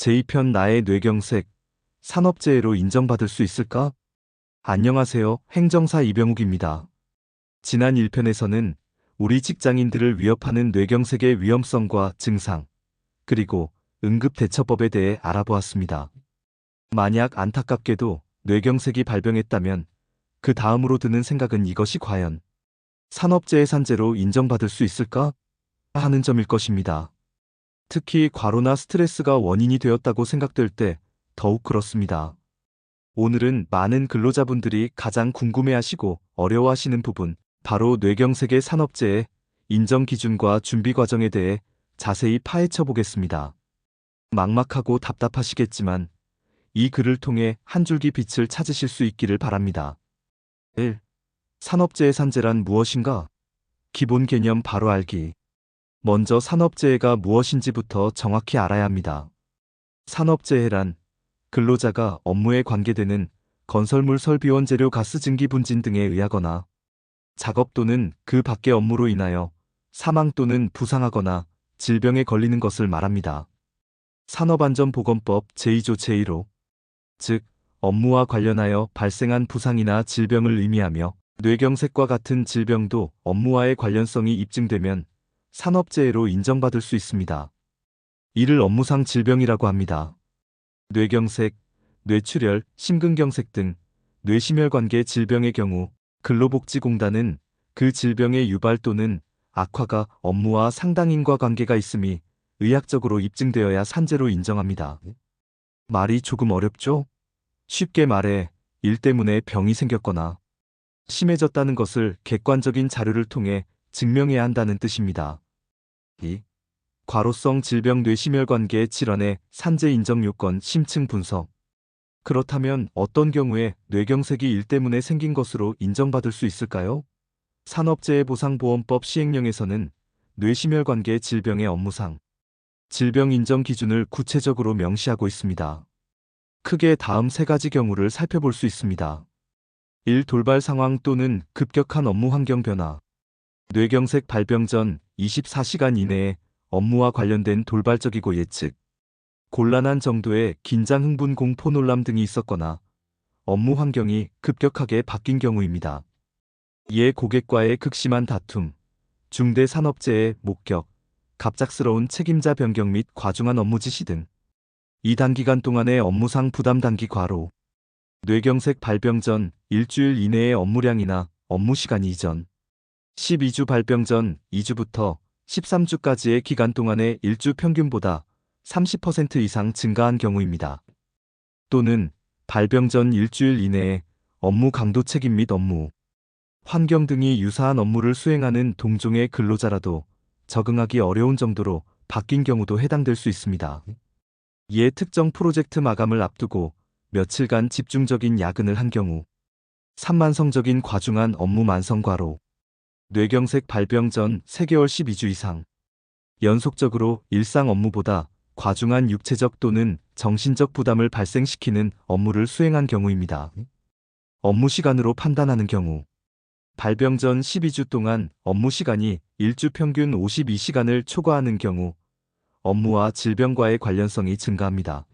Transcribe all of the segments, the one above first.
제2편 나의 뇌경색, 산업재해로 인정받을 수 있을까? 안녕하세요. 행정사 이병욱입니다. 지난 1편에서는 우리 직장인들을 위협하는 뇌경색의 위험성과 증상, 그리고 응급대처법에 대해 알아보았습니다. 만약 안타깝게도 뇌경색이 발병했다면 그 다음으로 드는 생각은 이것이 과연 산업재해 산재로 인정받을 수 있을까? 하는 점일 것입니다. 특히 과로나 스트레스가 원인이 되었다고 생각될 때 더욱 그렇습니다. 오늘은 많은 근로자분들이 가장 궁금해하시고 어려워하시는 부분, 바로 뇌경색의 산업재해 인정 기준과 준비 과정에 대해 자세히 파헤쳐 보겠습니다. 막막하고 답답하시겠지만 이 글을 통해 한 줄기 빛을 찾으실 수 있기를 바랍니다. 1. 산업재해 산재란 무엇인가? 기본 개념 바로 알기. 먼저 산업재해가 무엇인지부터 정확히 알아야 합니다. 산업재해란 근로자가 업무에 관계되는 건설물 설비원 재료 가스 증기 분진 등에 의하거나 작업 또는 그 밖의 업무로 인하여 사망 또는 부상하거나 질병에 걸리는 것을 말합니다. 산업안전보건법 제2조 제1호 즉 업무와 관련하여 발생한 부상이나 질병을 의미하며 뇌경색과 같은 질병도 업무와의 관련성이 입증되면 산업재해로 인정받을 수 있습니다. 이를 업무상 질병이라고 합니다. 뇌경색, 뇌출혈, 심근경색 등 뇌심혈관계 질병의 경우 근로복지공단은 그 질병의 유발 또는 악화가 업무와 상당 인과 관계가 있음이 의학적으로 입증되어야 산재로 인정합니다. 말이 조금 어렵죠? 쉽게 말해 일 때문에 병이 생겼거나 심해졌다는 것을 객관적인 자료를 통해 증명해야 한다는 뜻입니다. 2. 과로성 질병 뇌심혈관계 질환의 산재 인정 요건 심층 분석. 그렇다면 어떤 경우에 뇌경색이 일 때문에 생긴 것으로 인정받을 수 있을까요? 산업재해보상보험법 시행령에서는 뇌심혈관계 질병의 업무상 질병 인정 기준을 구체적으로 명시하고 있습니다. 크게 다음 세 가지 경우를 살펴볼 수 있습니다. 1. 돌발 상황 또는 급격한 업무 환경 변화. 뇌경색 발병 전 24시간 이내에 업무와 관련된 돌발적이고 예측, 곤란한 정도의 긴장 흥분 공포 놀람 등이 있었거나 업무 환경이 급격하게 바뀐 경우입니다. 이에 고객과의 극심한 다툼, 중대 산업재해 목격, 갑작스러운 책임자 변경 및 과중한 업무 지시 등 이 단기간 동안의 업무상 부담 단기 과로, 뇌경색 발병 전 일주일 이내의 업무량이나 업무 시간 이전, 12주 발병 전 2주부터 13주까지의 기간 동안의 일주 평균보다 30% 이상 증가한 경우입니다. 또는 발병 전 일주일 이내에 업무 강도 책임 및 업무, 환경 등이 유사한 업무를 수행하는 동종의 근로자라도 적응하기 어려운 정도로 바뀐 경우도 해당될 수 있습니다. 이에 특정 프로젝트 마감을 앞두고 며칠간 집중적인 야근을 한 경우, 산만성적인 과중한 업무 만성과로, 뇌경색 발병 전 3개월 12주 이상, 연속적으로 일상 업무보다 과중한 육체적 또는 정신적 부담을 발생시키는 업무를 수행한 경우입니다. 업무 시간으로 판단하는 경우, 발병 전 12주 동안 업무 시간이 일주 평균 52시간을 초과하는 경우, 업무와 질병과의 관련성이 증가합니다.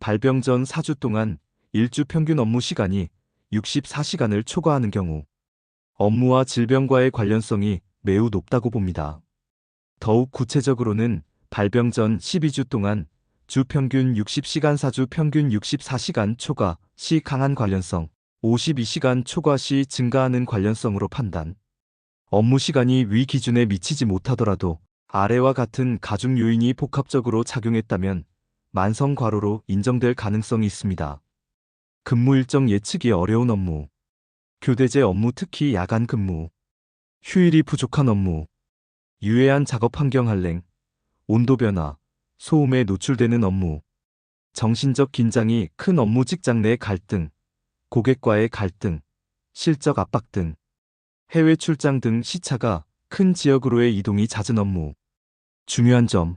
발병 전 4주 동안 일주 평균 업무 시간이 64시간을 초과하는 경우 업무와 질병과의 관련성이 매우 높다고 봅니다. 더욱 구체적으로는 발병 전 12주 동안 주 평균 60시간 4주 평균 64시간 초과 시 강한 관련성, 52시간 초과 시 증가하는 관련성으로 판단. 업무 시간이 위 기준에 미치지 못하더라도 아래와 같은 가중 요인이 복합적으로 작용했다면 만성 과로로 인정될 가능성이 있습니다. 근무 일정 예측이 어려운 업무, 교대제 업무 특히 야간 근무, 휴일이 부족한 업무, 유해한 작업 환경 할랭, 온도 변화, 소음에 노출되는 업무, 정신적 긴장이 큰 업무 직장 내 갈등, 고객과의 갈등, 실적 압박 등, 해외 출장 등 시차가 큰 지역으로의 이동이 잦은 업무. 중요한 점.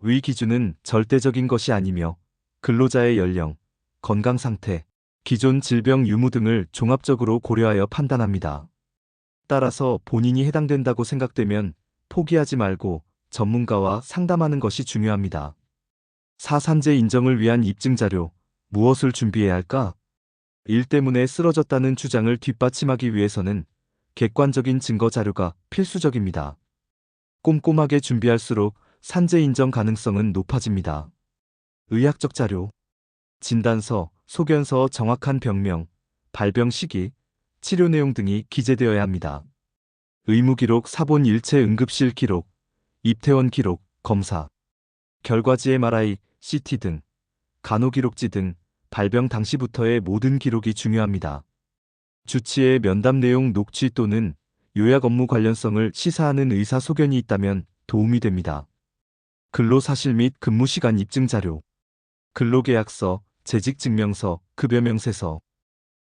위 기준은 절대적인 것이 아니며 근로자의 연령, 건강 상태, 기존 질병 유무 등을 종합적으로 고려하여 판단합니다. 따라서 본인이 해당된다고 생각되면 포기하지 말고 전문가와 상담하는 것이 중요합니다. 사산재 인정을 위한 입증 자료, 무엇을 준비해야 할까? 일 때문에 쓰러졌다는 주장을 뒷받침하기 위해서는 객관적인 증거 자료가 필수적입니다. 꼼꼼하게 준비할수록 산재 인정 가능성은 높아집니다. 의학적 자료, 진단서, 소견서, 정확한 병명, 발병 시기, 치료 내용 등이 기재되어야 합니다. 의무 기록, 사본 일체 응급실 기록, 입퇴원 기록, 검사, 결과지 MRI, CT 등, 간호 기록지 등 발병 당시부터의 모든 기록이 중요합니다. 주치의 면담 내용 녹취 또는 요약 업무 관련성을 시사하는 의사 소견이 있다면 도움이 됩니다. 근로사실 및 근무시간 입증 자료, 근로계약서, 재직증명서, 급여명세서,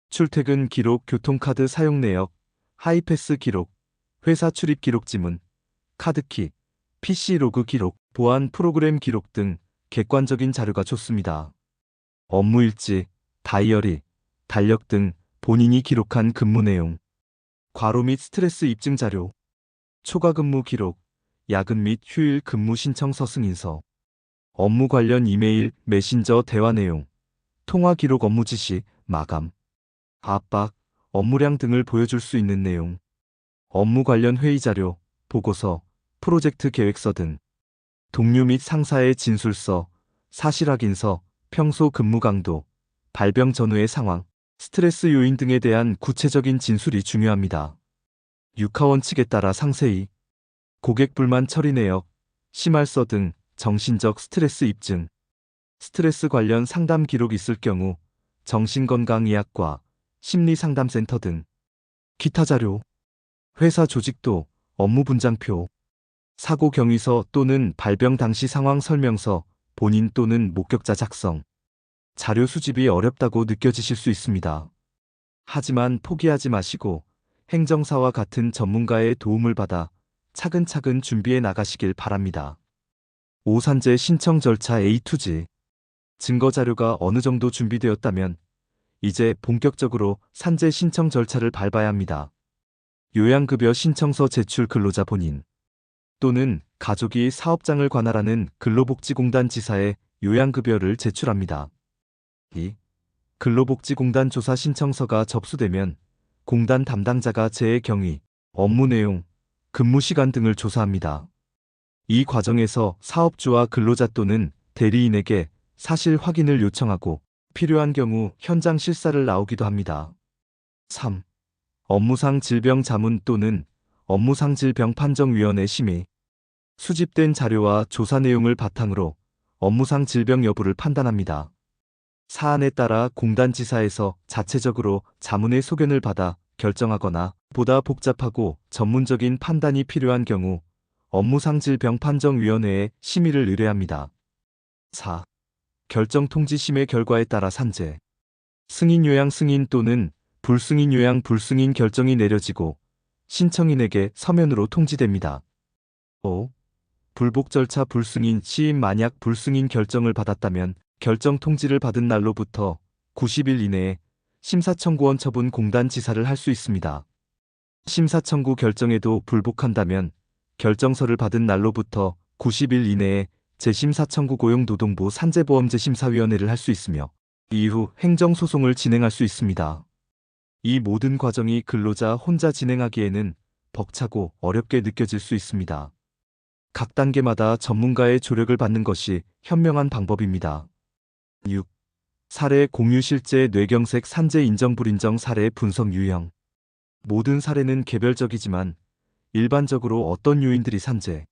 출퇴근 기록, 교통카드 사용 내역, 하이패스 기록, 회사 출입 기록 지문, 카드키, PC 로그 기록, 보안 프로그램 기록 등 객관적인 자료가 좋습니다. 업무 일지, 다이어리, 달력 등 본인이 기록한 근무 내용, 과로 및 스트레스 입증 자료, 초과 근무 기록, 야근 및 휴일 근무 신청 서 승인서, 업무 관련 이메일, 메신저 대화 내용, 통화 기록 업무 지시, 마감, 압박, 업무량 등을 보여줄 수 있는 내용, 업무 관련 회의 자료, 보고서, 프로젝트 계획서 등, 동료 및 상사의 진술서, 사실 확인서, 평소 근무 강도, 발병 전후의 상황, 스트레스 요인 등에 대한 구체적인 진술이 중요합니다. 육하원 측에 따라 상세히. 고객 불만 처리 내역, 심할서 등 정신적 스트레스 입증, 스트레스 관련 상담 기록 있을 경우 정신건강의학과, 심리상담센터 등 기타 자료, 회사 조직도, 업무 분장표, 사고 경위서 또는 발병 당시 상황 설명서, 본인 또는 목격자 작성. 자료 수집이 어렵다고 느껴지실 수 있습니다. 하지만 포기하지 마시고 행정사와 같은 전문가의 도움을 받아 차근차근 준비해 나가시길 바랍니다. 오산재 신청 절차 A2지. 증거 자료가 어느 정도 준비되었다면 이제 본격적으로 산재 신청 절차를 밟아야 합니다. 요양급여 신청서 제출 근로자 본인 또는 가족이 사업장을 관할하는 근로복지공단 지사에 요양급여를 제출합니다. 2. 근로복지공단 조사 신청서가 접수되면 공단 담당자가 재해 경위, 업무 내용, 근무 시간 등을 조사합니다. 이 과정에서 사업주와 근로자 또는 대리인에게 사실 확인을 요청하고 필요한 경우 현장 실사를 나오기도 합니다. 3. 업무상 질병 자문 또는 업무상 질병 판정위원회 심의 수집된 자료와 조사 내용을 바탕으로 업무상 질병 여부를 판단합니다. 사안에 따라 공단지사에서 자체적으로 자문의 소견을 받아 결정하거나 보다 복잡하고 전문적인 판단이 필요한 경우 업무상 질병 판정위원회에 심의를 의뢰합니다. 4. 결정 통지 심의 결과에 따라 산재, 승인 요양 승인 또는 불승인 요양 불승인 결정이 내려지고 신청인에게 서면으로 통지됩니다. 5. 불복 절차 불승인 시인 만약 불승인 결정을 받았다면 결정 통지를 받은 날로부터 90일 이내에 심사청구원 처분 공단 지사를 할 수 있습니다. 심사청구 결정에도 불복한다면 결정서를 받은 날로부터 90일 이내에 재심사청구 고용노동부 산재보험재심사위원회를 할 수 있으며 이후 행정소송을 진행할 수 있습니다. 이 모든 과정이 근로자 혼자 진행하기에는 벅차고 어렵게 느껴질 수 있습니다. 각 단계마다 전문가의 조력을 받는 것이 현명한 방법입니다. 6. 사례 공유 실제 뇌경색 산재 인정 불인정 사례 분석 유형 모든 사례는 개별적이지만 일반적으로 어떤 요인들이 산재,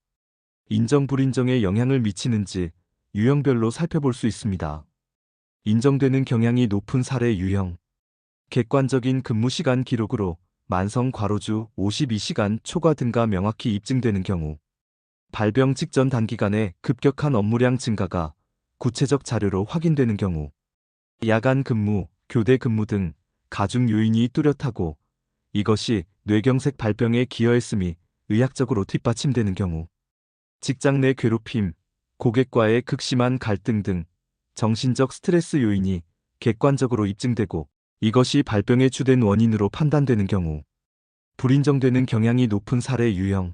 인정 불인정에 영향을 미치는지 유형별로 살펴볼 수 있습니다. 인정되는 경향이 높은 사례 유형 객관적인 근무 시간 기록으로 만성 과로주 52시간 초과 등가 명확히 입증되는 경우 발병 직전 단기간에 급격한 업무량 증가가 구체적 자료로 확인되는 경우 야간 근무, 교대 근무 등 가중 요인이 뚜렷하고 이것이 뇌경색 발병에 기여했음이 의학적으로 뒷받침되는 경우 직장 내 괴롭힘, 고객과의 극심한 갈등 등 정신적 스트레스 요인이 객관적으로 입증되고 이것이 발병의 주된 원인으로 판단되는 경우 불인정되는 경향이 높은 사례 유형.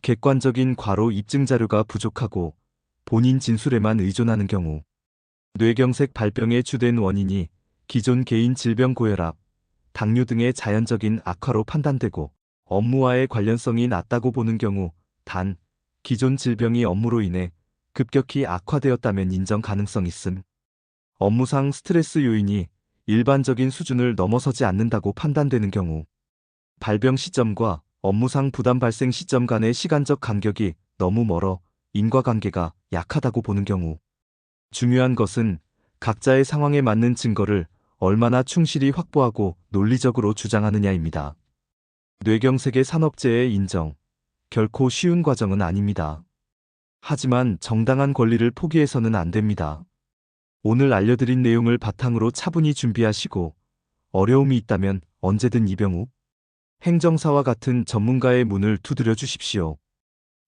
객관적인 과로 입증 자료가 부족하고 본인 진술에만 의존하는 경우 뇌경색 발병의 주된 원인이 기존 개인 질병 고혈압, 당뇨 등의 자연적인 악화로 판단되고 업무와의 관련성이 낮다고 보는 경우 단 기존 질병이 업무로 인해 급격히 악화되었다면 인정 가능성 있음. 업무상 스트레스 요인이 일반적인 수준을 넘어서지 않는다고 판단되는 경우 발병 시점과 업무상 부담 발생 시점 간의 시간적 간격이 너무 멀어 인과관계가 약하다고 보는 경우 중요한 것은 각자의 상황에 맞는 증거를 얼마나 충실히 확보하고 논리적으로 주장하느냐입니다. 뇌경색의 산업재해 인정. 결코 쉬운 과정은 아닙니다. 하지만 정당한 권리를 포기해서는 안 됩니다. 오늘 알려드린 내용을 바탕으로 차분히 준비하시고 어려움이 있다면 언제든 이병우 행정사와 같은 전문가의 문을 두드려 주십시오.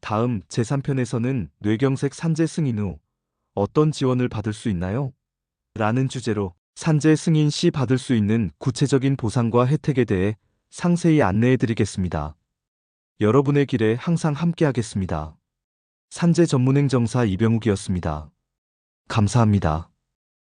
다음 제3편에서는 뇌경색 산재 승인 후 어떤 지원을 받을 수 있나요? 라는 주제로 산재 승인 시 받을 수 있는 구체적인 보상과 혜택에 대해 상세히 안내해 드리겠습니다. 여러분의 길에 항상 함께하겠습니다. 산재 전문행정사 이병욱이었습니다. 감사합니다.